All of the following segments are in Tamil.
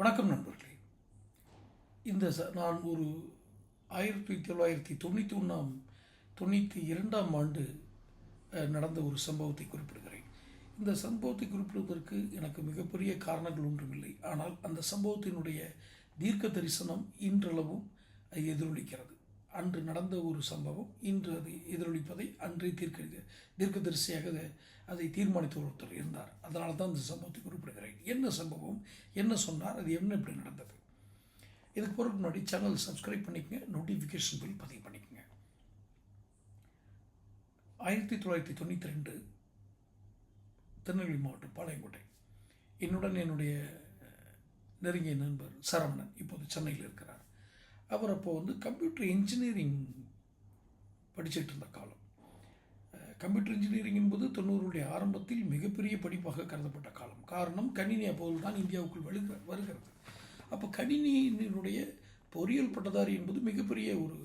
வணக்கம் நண்பர்களே. இந்த ச நான் ஒரு ஆயிரத்தி தொள்ளாயிரத்தி தொண்ணூற்றி ஒன்றாம் தொண்ணூற்றி இரண்டாம் ஆண்டு நடந்த ஒரு சம்பவத்தை குறிப்பிடுகிறேன். இந்த சம்பவத்தை குறிப்பிடுவதற்கு எனக்கு மிகப்பெரிய காரணங்கள் ஒன்றுமில்லை. ஆனால் அந்த சம்பவத்தினுடைய தீர்க்க தரிசனம் இன்றளவும் எதிரொலிக்கிறது. அன்று நடந்த ஒரு சம்பவம் இன்று அது எதிரொலிப்பதை அன்றே தீர்க்க தீர்க்கதரிசியாக அதை- அதை தீர்மானித்த ஒருத்தர் இருந்தார். அதனால தான் இந்த சம்பவத்தை குறிப்பிடுகிறேன். என்ன சம்பவம் என்ன சொன்னார் அது என்ன இப்படி நடந்தது? இதுக்கு பிறகு முன்னாடி சேனல் சப்ஸ்கிரைப் பண்ணிக்கங்க நோட்டிஃபிகேஷன் பில் பதிவு பண்ணிக்கோங்க. ஆயிரத்தி தொள்ளாயிரத்தி தொண்ணூற்றி ரெண்டு திருநெல்வேலி மாவட்டம் பாளையங்கோட்டை. என்னுடன் என்னுடைய நெருங்கிய நண்பர் சரவணன் இப்போது சென்னையில் இருக்கிறார். அவர் அப்போ வந்து கம்ப்யூட்டர் இன்ஜினியரிங் படிச்சுட்டு இருந்த காலம் கம்ப்யூட்டர் இன்ஜினியரிங் என்பது தொண்ணூறுடைய ஆரம்பத்தில் மிகப்பெரிய படிப்பாக கருதப்பட்ட காலம். காரணம் கணினி அப்போது தான் இந்தியாவுக்குள் வருக வருகிறது. அப்போ கணினியினுடைய பொறியியல் பட்டதாரி என்பது மிகப்பெரிய ஒரு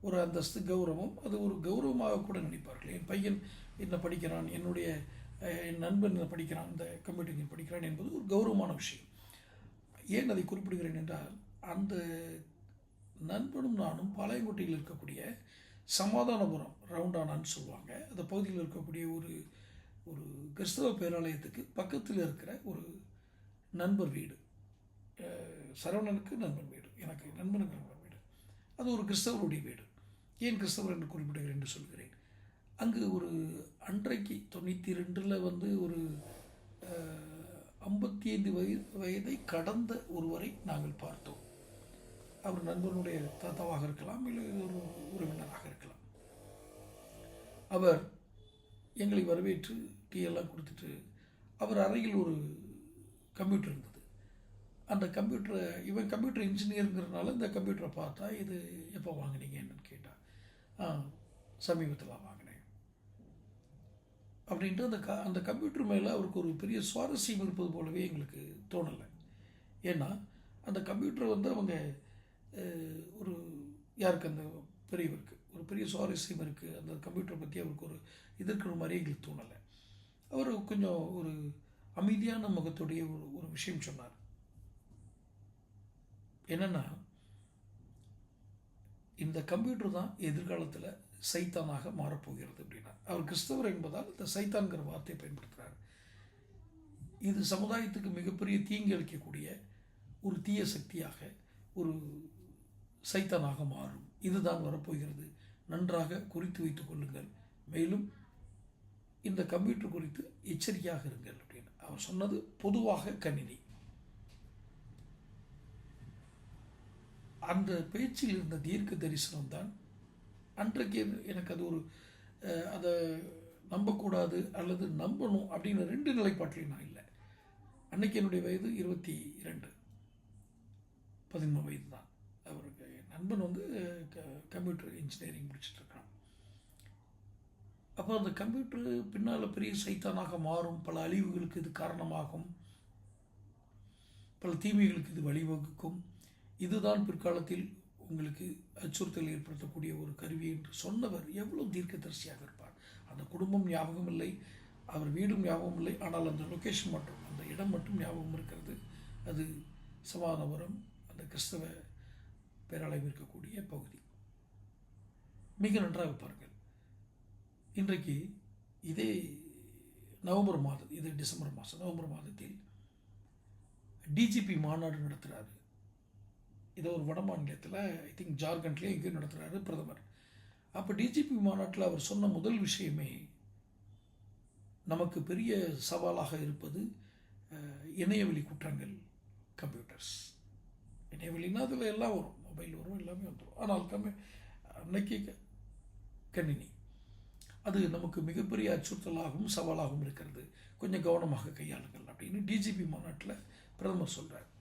ஒரு அந்தஸ்து கௌரவம். அது ஒரு கௌரவமாக கூட நினைப்பார்கள். என் பையன் என்ன படிக்கிறான் என்னுடைய என் நண்பன் என்ன படிக்கிறான் இந்த கம்ப்யூட்டர் படிக்கிறான் என்பது ஒரு கௌரவமான விஷயம். ஏன் அதை குறிப்பிடுகிறேன் என்றால் அந்த நண்பனும் நானும் பாளையங்கோட்டையில் இருக்கக்கூடிய சமாதானபுரம் ரவுண்டானான்னு சொல்லுவாங்க. அந்த பகுதியில் இருக்கக்கூடிய ஒரு ஒரு கிறிஸ்தவ பேராலயத்துக்கு பக்கத்தில் இருக்கிற ஒரு நண்பர் வீடு. சரவணனுக்கு நண்பன் வீடு. எனக்கு நண்பனுக்கு நண்பன் வீடு. அது ஒரு கிறிஸ்தவருடைய வீடு. ஏன் கிறிஸ்தவர் என்று குறிப்பிடுகிறேன் என்று சொல்கிறேன். அங்கு ஒரு அன்றைக்கு தொண்ணூற்றி ரெண்டில் வந்து ஒரு ஐம்பத்தி ஐந்து வயது வயதை கடந்த ஒருவரை நாங்கள் பார்த்தோம். அவர் நண்பனுடைய தாத்தாவாக இருக்கலாம் இல்லை ஒரு உறவினராக இருக்கலாம். அவர் எங்களை வரவேற்று டீ எல்லாம் கொடுத்துட்டு அவர் அறையில் ஒரு கம்ப்யூட்டர் இருந்தது. அந்த கம்ப்யூட்டரை இவன் கம்ப்யூட்டர் இன்ஜினியருங்கிறனால இந்த கம்ப்யூட்டரை பார்த்தா இது எப்போ வாங்குனீங்க என்னன்னு கேட்டான் சமீபத்தில் வாங்கினேன். அப்படின்ட்டு அந்த க அந்த கம்ப்யூட்டர் மேலே அவருக்கு ஒரு பெரிய சுவாரஸ்யம் இருப்பது போலவே எங்களுக்கு தோணலை. ஏன்னா அந்த கம்ப்யூட்டரை வந்து அவங்க ஒரு யாருக்கு அந்த பெரியவருக்கு ஒரு பெரிய சுவாரஸ்யம் இருக்குது அந்த கம்ப்யூட்டரை பற்றி அவருக்கு ஒரு இது இருக்கிற மாதிரி எங்களுக்கு தோணலை. அவர் கொஞ்சம் ஒரு அமைதியான முகத்துடைய ஒரு ஒரு விஷயம் சொன்னார். என்னென்னா இந்த கம்ப்யூட்டர் தான் எதிர்காலத்தில் சைத்தானாக மாறப்போகிறது அப்படின்னா. அவர் கிறிஸ்தவர் என்பதால் இந்த சைத்தான்கிற வார்த்தையை பயன்படுத்துகிறார் இது சமுதாயத்துக்கு மிகப்பெரிய தீங்கு அளிக்கக்கூடிய ஒரு தீய சக்தியாக ஒரு சைத்தனாக மாறும். இதுதான் வரப்போகிறது. நன்றாக குறித்து வைத்துக் கொள்ளுங்கள். மேலும் இந்த கம்ப்யூட்டர் குறித்து எச்சரிக்கையாக இருங்கள் அப்படின்னு அவர் சொன்னது பொதுவாக கணினி. அந்த பேச்சில் இருந்த தீர்க்க தரிசனம் தான். அன்றைக்கு எனக்கு அது ஒரு அதை நம்பக்கூடாது அல்லது நம்பணும் அப்படின்னு ரெண்டு நிலைப்பாட்டிலையும் நான் இல்லை. அன்னைக்கு என்னுடைய வயது இருபத்தி இரண்டு. பதிமூணு வயது தான். அவருக்கு என் நண்பன் வந்து க- கம்ப்யூட்டர் இன்ஜினியரிங் முடிச்சிட்டு அப்போ அந்த கம்ப்யூட்டர் பின்னால் பெரிய சைத்தானாக மாறும். பல அழிவுகளுக்கு இது காரணமாகும். பல தீமைகளுக்கு இது வழிவகுக்கும். இதுதான் பிற்காலத்தில் உங்களுக்கு அச்சுறுத்தல் ஏற்படுத்தக்கூடிய ஒரு கருவி என்று சொன்னவர் எவ்வளவு தீர்க்கதரிசியாக இருப்பார். அந்த குடும்பம் ஞாபகம் இல்லை. அவர் வீடும் ஞாபகம் இல்லை. ஆனால் அந்த லொக்கேஷன் மட்டும் அந்த இடம் மட்டும் ஞாபகம் இருக்கிறது. அது சமாதானபுரம் அந்த கிறிஸ்தவ பேராலயம் இருக்கக்கூடிய பகுதி. மிக நன்றாக பாருங்கள். இன்றைக்கு இதே நவம்பர் மாதம் இது டிசம்பர் மாதம் நவம்பர் மாதத்தில் டிஜிபி மாநாடு நடத்துகிறாரு இதை ஒரு வட மாநிலத்தில் ஐ திங்க் ஜார்க்கண்ட்லேயே எங்கேயும் நடத்துகிறாரு பிரதமர். அப்போ டிஜிபி மாநாட்டில் அவர் சொன்ன முதல் விஷயமே நமக்கு பெரிய சவாலாக இருப்பது இணையவெளி குற்றங்கள் கம்ப்யூட்டர்ஸ். நினைவில்னா அதில் எல்லாம் வரும். மொபைல் வரும் எல்லாமே வந்துடும் ஆனால் கம்மி அன்னைக்கு க- கணினி. அது நமக்கு மிகப்பெரிய அச்சுறுத்தலாகவும் சவாலாகவும் இருக்கிறது. கொஞ்சம் கவனமாக கையாளுங்கள் அப்படின்னு டிஜிபி மாநாட்டில் பிரதமர் சொல்கிறார்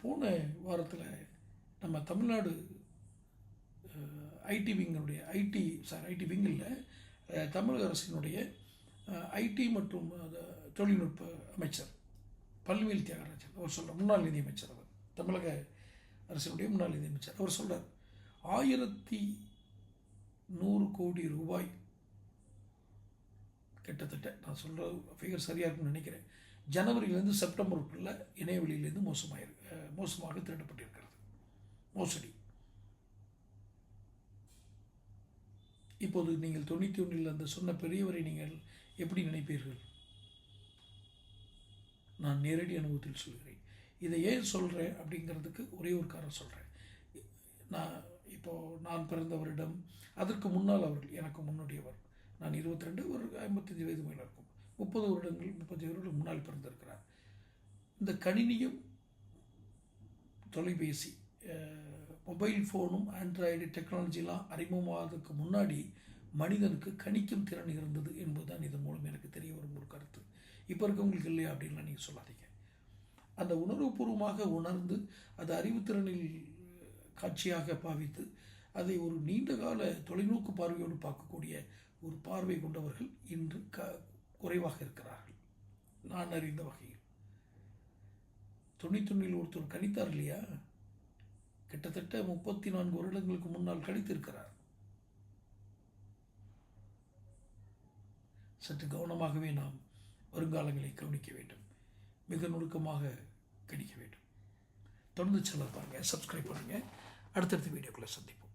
போன வாரத்தில் நம்ம தமிழ்நாடு ஐடி விங்கினுடைய ஐடி சார் ஐடி விங்கில் தமிழக அரசினுடைய ஐடி மற்றும் தொழில்நுட்ப அமைச்சர். பல்வேல் தியாகராஜன் அவர் சொல்கிறார் முன்னாள் நிதியமைச்சர் அவர் தமிழக அரசினுடைய முன்னாள் நிதியமைச்சர். அவர் சொல்கிறார் ஆயிரத்தி நூறு கோடி ரூபாய் கிட்டத்தட்ட நான் சொல்கிற ஃபிகர் சரியாக இருக்கும்னு நினைக்கிறேன். ஜனவரியிலேருந்து செப்டம்பருக்குள்ள இணையவெளியிலேருந்து மோசமாயிருக்கு மோசமாக திருடப்பட்டிருக்கிறது மோசடி. இப்போது நீங்கள் தொண்ணூற்றி ஒன்றில் அந்த சொன்ன பெரியவரை நீங்கள் எப்படி நினைப்பீர்கள்? நான் நேரடி அனுபவத்தில் சொல்கிறேன். இதை ஏன் சொல்கிறேன் அப்படிங்கிறதுக்கு ஒரே ஒரு காரணம் சொல்கிறேன் நான் இப்போது நான் பிறந்த வருடம் அதற்கு முன்னால் அவர்கள் எனக்கு முன்னுடையவர். நான் 22 ரெண்டு ஒரு ஐம்பத்தஞ்சு வயது மேலே இருக்கும். முப்பது வருடங்கள் முப்பத்தஞ்சு வருடங்கள் முன்னால் பிறந்திருக்கிறார். இந்த கணினியும் தொலைபேசி மொபைல் ஃபோனும் ஆண்ட்ராய்டு டெக்னாலஜிலாம் அறிமுகமாவதற்கு முன்னாடி மனிதனுக்கு கணிக்கும் திறன் இருந்தது என்பதுதான் இதன் மூலம் எனக்கு தெரிய வரும் ஒரு கருத்து. இப்போ இருக்கவங்களுக்கு இல்லையா அப்படின்லாம் நீங்கள் சொல்லாதீங்க. அந்த உணர்வுபூர்வமாக உணர்ந்து அது அறிவுத்திறனில் காட்சியாக பாவித்து அதை ஒரு நீண்ட கால தொலைநோக்கு பார்வையோடு பார்க்கக்கூடிய ஒரு பார்வை கொண்டவர்கள் இன்று க குறைவாக இருக்கிறார்கள். நான் அறிந்த வகையில். தொண்ணூத்தொன்னில் ஒருத்தர் கணித்தார் இல்லையா? கிட்டத்தட்ட முப்பத்தி நான்கு வருடங்களுக்கு முன்னால் கணித்திருக்கிறார். சற்று கவனமாகவே நாம் வருங்காலங்களை கவனிக்க வேண்டும். மிக நுணுக்கமாக கணிக்க வேண்டும். தொடர்ந்து செல்ல பாருங்கள் சப்ஸ்கிரைப் பண்ணுங்கள் அடுத்தடுத்த வீடியோக்குள்ளே சந்திப்போம்.